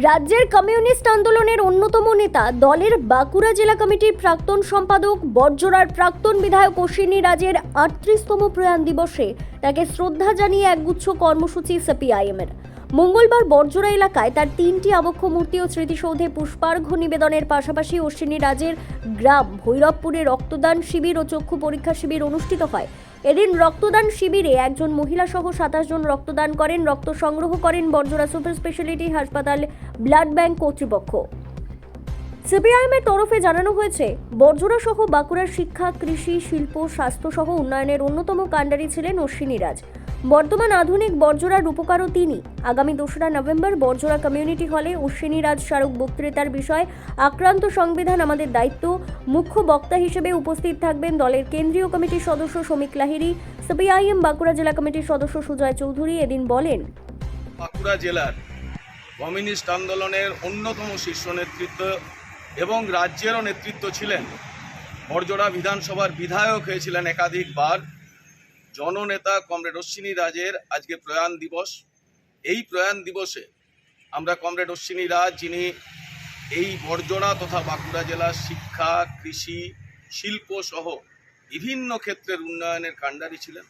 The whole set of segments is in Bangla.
রাজ্যের কমিউনিস্ট আন্দোলনের অন্যতম নেতা দলের বাঁকুড়া জেলা কমিটির প্রাক্তন সম্পাদক বর্জরার প্রাক্তন বিধায়ক অশ্বিনী রাজের আটত্রিশতম প্রয়াণ দিবসে তাকে শ্রদ্ধা জানিয়ে একগুচ্ছ কর্মসূচি সিপিআইএমের। মঙ্গলবার বর্জরা এলাকায় তার তিনটি আবক্ষ মূর্তি ও স্মৃতিসৌধে পুষ্পার্ঘ্য নিবেদনের পাশাপাশি অশ্বিনী রাজের গ্রাম ভৈরবপুরে রক্তদান শিবির ও চক্ষু পরীক্ষা শিবির অনুষ্ঠিত হয়। এদিন রক্তদান শিবিরে একজন মহিলা সহ সাতাশ জন রক্তদান করেন, রক্ত সংগ্রহ করেন বর্জরা সুপার স্পেশালিটি হাসপাতাল ব্লাড ব্যাংক কর্তৃপক্ষ। সিপিআইএমের তরফে জানানো হয়েছে বর্জরা সহ বাঁকুড়ার শিক্ষা, কৃষি, শিল্প, স্বাস্থ্য সহ উন্নয়নের অন্যতম কাণ্ডারি ছিলেন অশ্বিনী রাজ বর্তমান আধুনিক বর্জরার রূপকারও তিনি। আগামী দোসরা নভেম্বর বর্জরা কমিউনিটি হলে অশ্বিনী রাজ স্মারক বক্তৃতার বিষয়, আক্রান্ত সংবিধান আমাদের দায়িত্ব। মুখ্য বক্তা হিসেবে উপস্থিত থাকবেন দলের কেন্দ্রীয় কমিটির সদস্য শ্রমিক লাহিরি সিপিআইএম বাঁকুড়া জেলা কমিটির সদস্য সুজয় চৌধুরী এদিন বলেন। বাঁকুড়া জেলার কমিউনিস্ট আন্দোলনের অন্যতম শীর্ষ নেতৃত্ব এবং রাজ্যেরও নেতৃত্ব ছিলেন। বড়জোড়া বিধানসভার বিধায়ক হয়েছিলেন একাধিকবার। জননেতা কমরেড অশ্বিনী রাজের আজকে প্রয়াণ দিবস। এই প্রয়াণ দিবসে আমরা কমরেড অশ্বিনী রাজ, যিনি এই বড়জোড়া তথা বাঁকুড়া জেলার শিক্ষা, কৃষি, শিল্প সহ বিভিন্ন ক্ষেত্রের উন্নয়নের কাণ্ডারি ছিলেন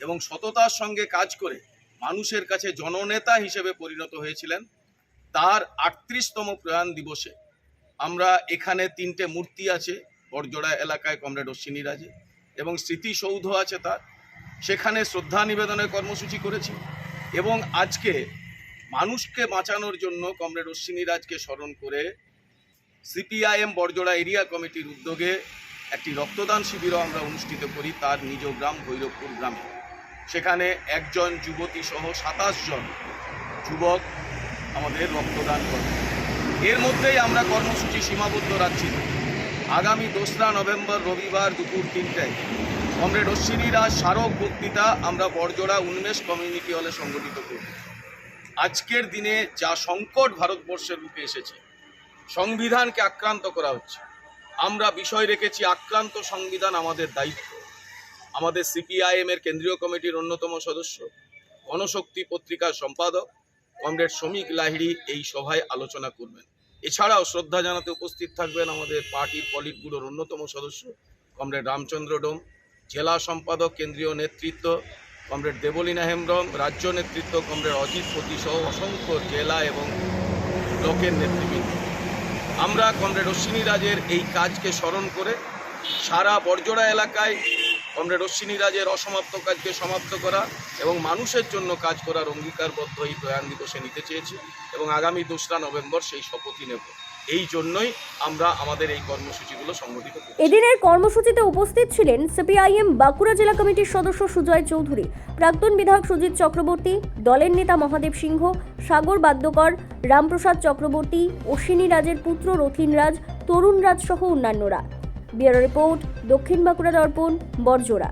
এবং সততার সঙ্গে কাজ করে মানুষের কাছে জননেতা হিসেবে পরিণত হয়েছিলেন। তার আটত্রিশতম প্রয়াণ দিবসে আমরা এখানে তিনটে মূর্তি আছে বড়জোড়া এলাকায় কমরেড অশ্বিনী রাজে এবং স্মৃতিসৌধ আছে তার। সেখানে শ্রদ্ধা নিবেদনের কর্মসূচি করেছি এবং আজকে মানুষকে বাঁচানোর জন্য কমরেড অশ্বিনী রাজকে স্মরণ করে সিপিআইএম বড়জোড়া এরিয়া কমিটির উদ্যোগে একটি রক্তদান শিবিরও আমরা অনুষ্ঠিত করি তার নিজ গ্রাম ভৈরবপুর গ্রামে সেখানে একজন যুবতী সহ সাতাশ জন যুবক আমাদের রক্তদান করে এর মধ্যেই আমরা কর্মসূচি সীমাবদ্ধ রাখছি। আগামী দোসরা নভেম্বর রবিবার দুপুর তিনটায় কমরেড অশ্বিনী রাজ স্মারক বক্তৃতা, আমরা বড়জোড়া উন্মেষ কমিউনিটি হলে সংগঠিত করব। আজকের দিনে যা সংকট ভারতবর্ষের রূপে এসেছে, সংবিধানকে আক্রান্ত করা হচ্ছে। আমরা বিষয় রেখেছি আক্রান্ত সংবিধান আমাদের দায়িত্ব। আমাদের সিপিআইএম এর কেন্দ্রীয় কমিটির অন্যতম সদস্য, গণশক্তি পত্রিকার সম্পাদক, কমরেড শ্রমিক লাহিড়ি এই সভায় আলোচনা করবেন। এছাড়াও শ্রদ্ধা জানাতে উপস্থিত থাকবেন আমাদের পার্টির পলিট অন্যতম সদস্য, কমরেড রামচন্দ্র ডোম। জেলা সম্পাদক, কেন্দ্রীয় নেতৃত্ব কমরেড দেবলীনা হেমব্রম, রাজ্য নেতৃত্ব কমরেড অজিত সহ অসংখ্য জেলা এবং ব্লকের নেতৃবৃন্দ। আমরা কমরেড অশ্বিনী রাজের এই কাজকে স্মরণ করে সারা বর্জরা এলাকায় কমরেড অশ্বিনী রাজের অসমাপ্ত কাজকে সমাপ্ত করা এবং মানুষের জন্য কাজ করার অঙ্গীকারবদ্ধ এই প্রয়াণ দিবসে নিতে চেয়েছি এবং আগামী দোসরা নভেম্বর সেই শপথই নেব। এই জন্যই আমরা আমাদের এই কর্মসূচিগুলো সংগঠিত এদিনের কর্মসূচিতে উপস্থিত ছিলেন সিপিআইএম বাঁকুড়া জেলা কমিটির সদস্য সুজয় চৌধুরী, প্রাক্তন বিধায়ক সুজিত চক্রবর্তী, দলের নেতা মহাদেব সিংহ, সাগর বাদ্যকর, রামপ্রসাদ চক্রবর্তী, অশ্বিনী রাজের পুত্র রথিন রাজ, তরুণ রাজ সহ অন্যান্যরা। ব্যুরো রিপোর্ট দক্ষিণ বাঁকুড়া দর্পণ, বরজোড়া।